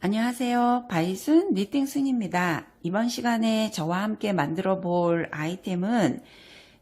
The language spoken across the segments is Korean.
안녕하세요. 바이순 니팅순입니다. 이번 시간에 저와 함께 만들어 볼 아이템은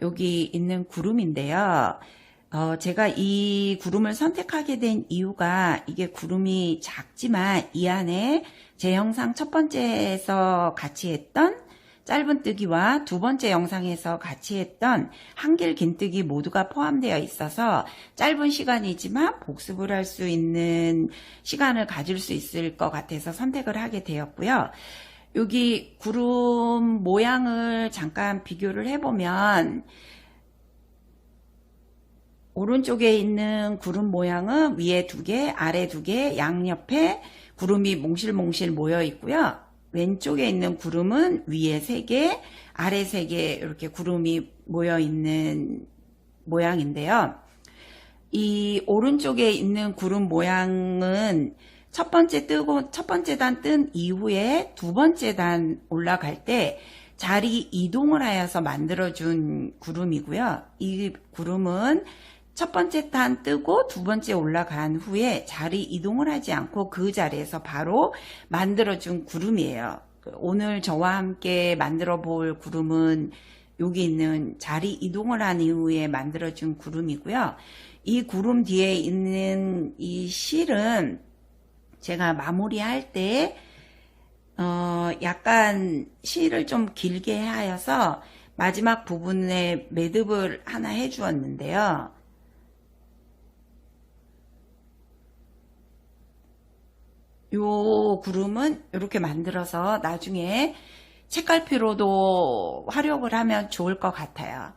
여기 있는 구름인데요. 어, 제가 이 구름을 선택하게 된 이유가 이게 구름이 작지만 이 안에 제 영상 첫 번째에서 같이 했던 짧은뜨기와 두 번째 영상에서 같이 했던 한길 긴뜨기 모두가 포함되어 있어서 짧은 시간이지만 복습을 할 수 있는 시간을 가질 수 있을 것 같아서 선택을 하게 되었고요. 여기 구름 모양을 잠깐 비교를 해보면 오른쪽에 있는 구름 모양은 위에 두 개, 아래 두 개, 양옆에 구름이 몽실몽실 모여 있고요. 왼쪽에 있는 구름은 위에 세 개, 아래 세개 이렇게 구름이 모여 있는 모양인데요. 이 오른쪽에 있는 구름 모양은 첫 번째 뜨고 첫 번째 단 뜬 이후에 두 번째 단 올라갈 때 자리 이동을 하여서 만들어준 구름이고요. 이 구름은 첫 번째 단 뜨고 두 번째 올라간 후에 자리 이동을 하지 않고 그 자리에서 바로 만들어준 구름이에요. 그 오늘 저와 함께 만들어 볼 구름은 여기 있는 자리 이동을 한 이후에 만들어준 구름이고요. 이 구름 뒤에 있는 이 실은 제가 마무리할 때, 어, 약간 실을 좀 길게 하여서 마지막 부분에 매듭을 하나 해주었는데요. 요 구름은 이렇게 만들어서 나중에 책갈피로도 활용을 하면 좋을 것 같아요.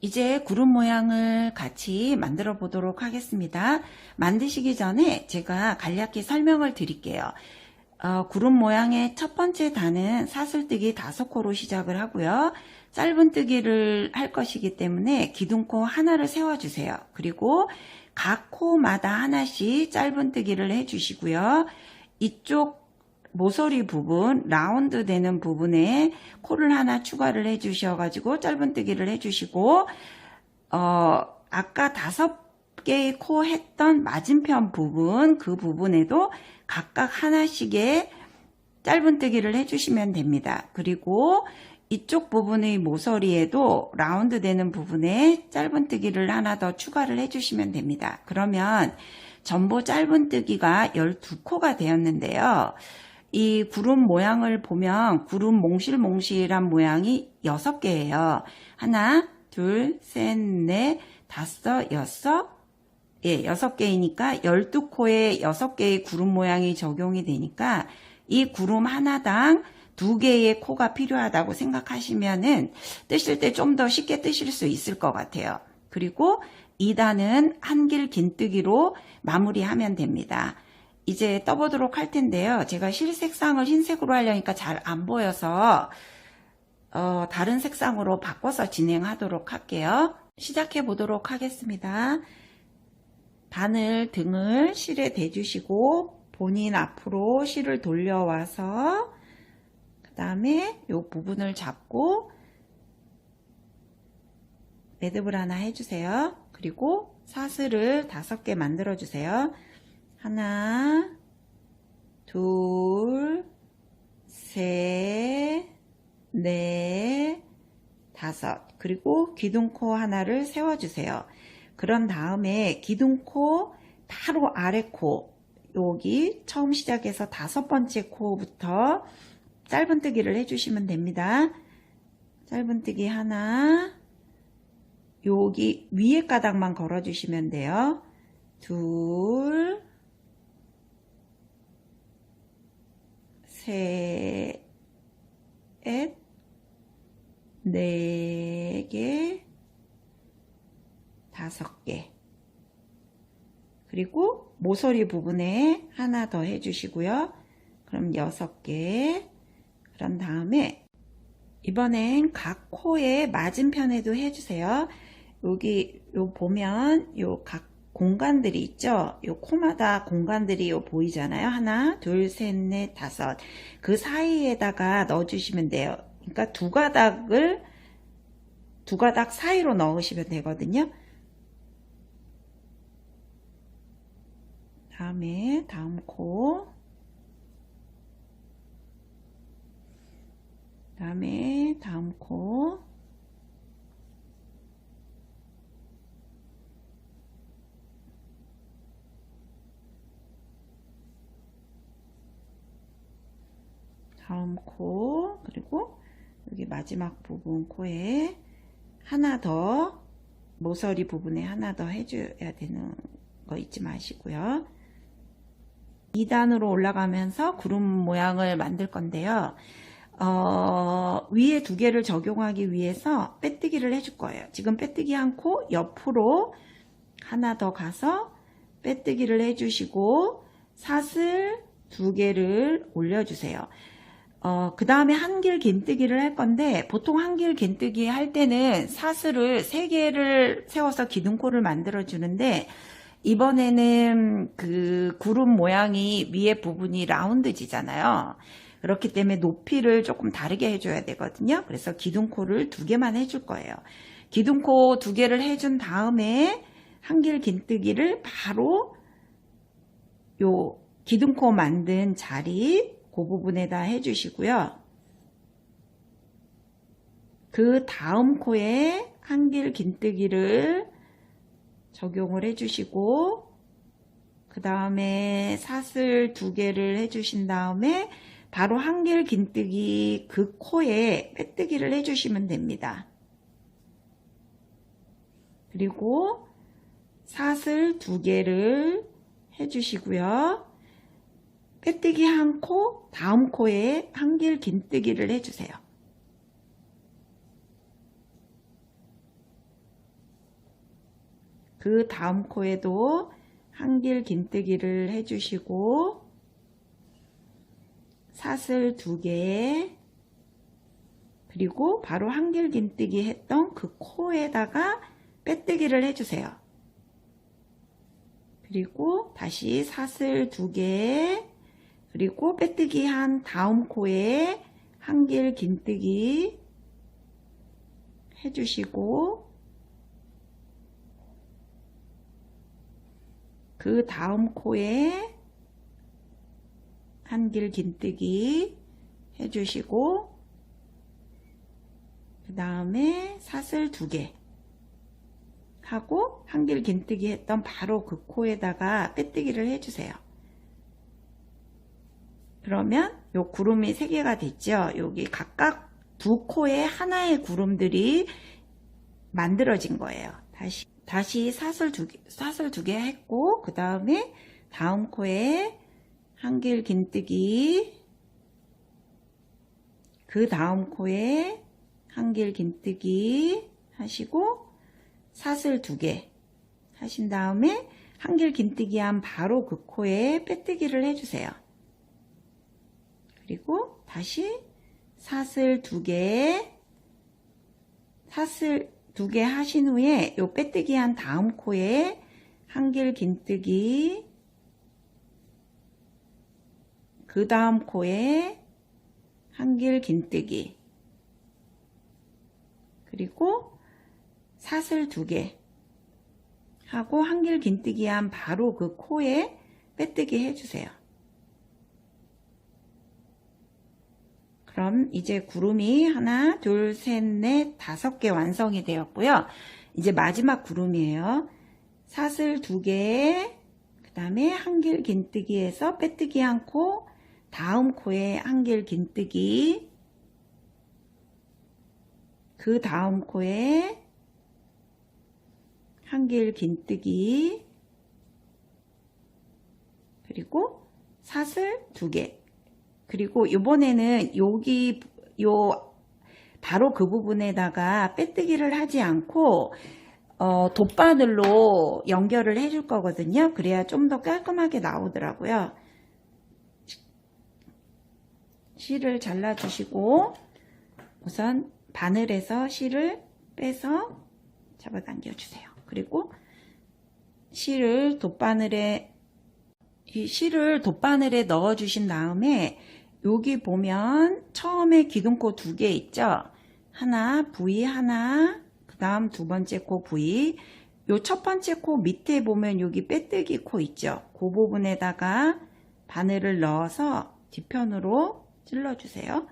이제 구름 모양을 같이 만들어 보도록 하겠습니다. 만드시기 전에 제가 간략히 설명을 드릴게요. 어, 구름 모양의 첫 번째 단은 사슬뜨기 다섯 코로 시작을 하고요. 짧은 뜨기를 할 것이기 때문에 기둥코 하나를 세워주세요. 그리고 각 코마다 하나씩 짧은뜨기를 해주시고요. 이쪽 모서리 부분 라운드 되는 부분에 코를 하나 추가를 해주셔가지고 짧은뜨기를 해주시고 어 아까 다섯 개의 코 했던 맞은편 부분 그 부분에도 각각 하나씩의 짧은뜨기를 해주시면 됩니다. 그리고 이쪽 부분의 모서리에도 라운드 되는 부분에 짧은뜨기를 하나 더 추가를 해주시면 됩니다. 그러면 전부 짧은뜨기가 12코가 되었는데요. 이 구름 모양을 보면 구름 몽실몽실한 모양이 6개예요. 하나, 둘, 셋, 넷, 다섯, 여섯, 예, 6개이니까 12코에 6개의 구름 모양이 적용이 되니까 이 구름 하나당 두 개의 코가 필요하다고 생각하시면은 뜨실 때 좀 더 쉽게 뜨실 수 있을 것 같아요. 그리고 2단은 한길 긴뜨기로 마무리하면 됩니다. 이제 떠보도록 할 텐데요. 제가 실 색상을 흰색으로 하려니까 잘 안 보여서 어, 다른 색상으로 바꿔서 진행하도록 할게요. 시작해 보도록 하겠습니다. 바늘 등을 실에 대주시고 본인 앞으로 실을 돌려와서 그 다음에 이 부분을 잡고 매듭을 하나 해주세요. 그리고 사슬을 다섯 개 만들어 주세요. 하나, 둘, 셋, 넷, 다섯. 그리고 기둥코 하나를 세워주세요. 그런 다음에 기둥코 바로 아래 코, 여기 처음 시작해서 다섯 번째 코부터 짧은뜨기를 해주시면 됩니다. 짧은뜨기 하나, 여기 위에 가닥만 걸어주시면 돼요. 둘, 셋, 네 개, 다섯 개. 그리고 모서리 부분에 하나 더 해주시고요. 그럼 여섯 개. 그런 다음에 이번엔 각 코의 맞은편에도 해주세요. 여기 요 보면 요 각 공간들이 있죠. 요 코마다 공간들이 요 보이잖아요. 하나, 둘, 셋, 넷, 다섯. 그 사이에다가 넣어주시면 돼요. 그러니까 두 가닥을 두 가닥 사이로 넣으시면 되거든요. 다음에 다음 코 다음에 다음 코 다음 코 그리고 여기 마지막 부분 코에 하나 더 모서리 부분에 하나 더 해줘야 되는 거 잊지 마시고요. 2단으로 올라가면서 구름 모양을 만들 건데요. 어, 위에 두 개를 적용하기 위해서 빼뜨기를 해줄 거예요. 지금 빼뜨기 한 코 옆으로 하나 더 가서 빼뜨기를 해주시고 사슬 두 개를 올려주세요. 어, 그 다음에 한길 긴뜨기를 할 건데, 보통 한길 긴뜨기 할 때는 사슬을 세 개를 세워서 기둥코를 만들어 주는데, 이번에는 그 구름 모양이 위에 부분이 라운드지잖아요. 그렇기 때문에 높이를 조금 다르게 해줘야 되거든요. 그래서 기둥코를 두 개만 해줄 거예요. 기둥코 두 개를 해준 다음에 한길 긴뜨기를 바로 요 기둥코 만든 자리 그 부분에다 해주시고요. 그 다음 코에 한길 긴뜨기를 적용을 해주시고 그 다음에 사슬 두 개를 해주신 다음에 바로 한길 긴뜨기 그 코에 빼뜨기를 해주시면 됩니다. 그리고 사슬 두 개를 해주시고요. 빼뜨기 한 코, 다음 코에 한길 긴뜨기를 해주세요. 그 다음 코에도 한길 긴뜨기를 해주시고 사슬 두 개, 그리고 바로 한길 긴뜨기 했던 그 코에다가 빼뜨기를 해주세요. 그리고 다시 사슬 두 개, 그리고 빼뜨기 한 다음 코에 한길 긴뜨기 해주시고 그 다음 코에 한길 긴뜨기 해주시고 그 다음에 사슬 두 개 하고 한길 긴뜨기 했던 바로 그 코에다가 빼뜨기를 해주세요. 그러면 요 구름이 세 개가 됐죠. 여기 각각 두 코에 하나의 구름들이 만들어진 거예요. 다시 다시 사슬 두 개, 사슬 두 개 했고 그 다음에 다음 코에 한길 긴뜨기 그 다음 코에 한길 긴뜨기 하시고 사슬 두 개 하신 다음에 한길 긴뜨기 한 바로 그 코에 빼뜨기를 해주세요. 그리고 다시 사슬 두 개, 사슬 두 개 하신 후에 요 빼뜨기 한 다음 코에 한길 긴뜨기, 그 다음 코에 한길 긴뜨기, 그리고 사슬 두 개 하고 한길 긴뜨기 한 바로 그 코에 빼뜨기 해주세요. 그럼 이제 구름이 하나, 둘, 셋, 넷, 다섯 개 완성이 되었고요. 이제 마지막 구름이에요. 사슬 두 개, 그 다음에 한길 긴뜨기에서 빼뜨기 한 코, 다음 코에 한길 긴뜨기, 그 다음 코에 한길 긴뜨기, 그리고 사슬 두 개, 그리고 이번에는 여기 요 바로 그 부분에다가 빼뜨기를 하지 않고 어, 돗바늘로 연결을 해줄 거거든요. 그래야 좀 더 깔끔하게 나오더라고요. 실을 잘라주시고 우선 바늘에서 실을 빼서 잡아당겨 주세요. 그리고 실을 돗바늘에 이 실을 돗바늘에 넣어 주신 다음에 여기 보면 처음에 기둥코 두 개 있죠? 하나, V 하나, 그 다음 두 번째 코 V, 요첫 번째 코 밑에 보면 여기 빼뜨기 코 있죠? 그 부분에다가 바늘을 넣어서 뒤편으로 찔러주세요.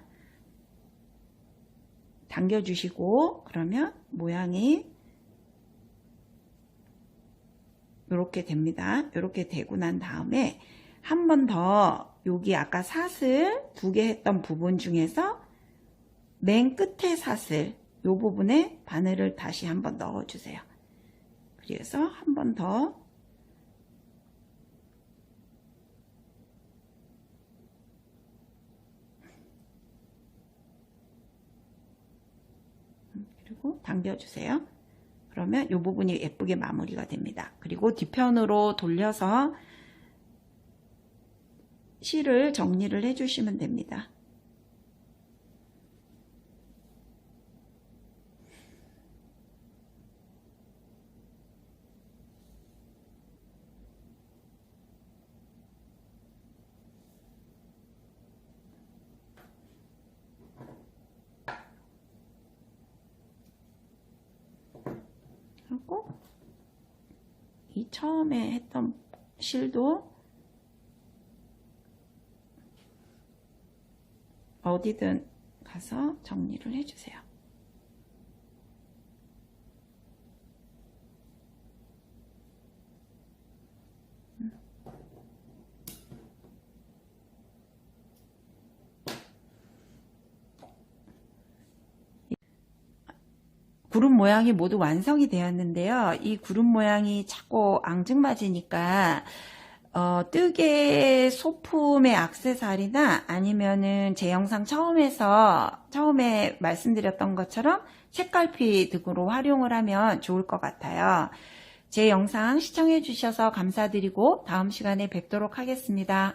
당겨주시고 그러면 모양이 이렇게 됩니다. 이렇게 되고 난 다음에 한 번 더 여기 아까 사슬 두 개 했던 부분 중에서 맨 끝에 사슬 이 부분에 바늘을 다시 한 번 넣어주세요. 그래서 한 번 더 그리고 당겨주세요. 그러면 이 부분이 예쁘게 마무리가 됩니다. 그리고 뒤편으로 돌려서 실을 정리를 해주시면 됩니다. 하고 이 처음에 했던 실도 어디든 가서 정리를 해주세요. 구름 모양이 모두 완성이 되었는데요. 이 구름 모양이 자꾸 앙증맞으니까 어, 뜨개 소품의 악세사리나 아니면은 제 영상 처음에서 처음에 말씀드렸던 것처럼 색깔피 등으로 활용을 하면 좋을 것 같아요. 제 영상 시청해 주셔서 감사드리고 다음 시간에 뵙도록 하겠습니다.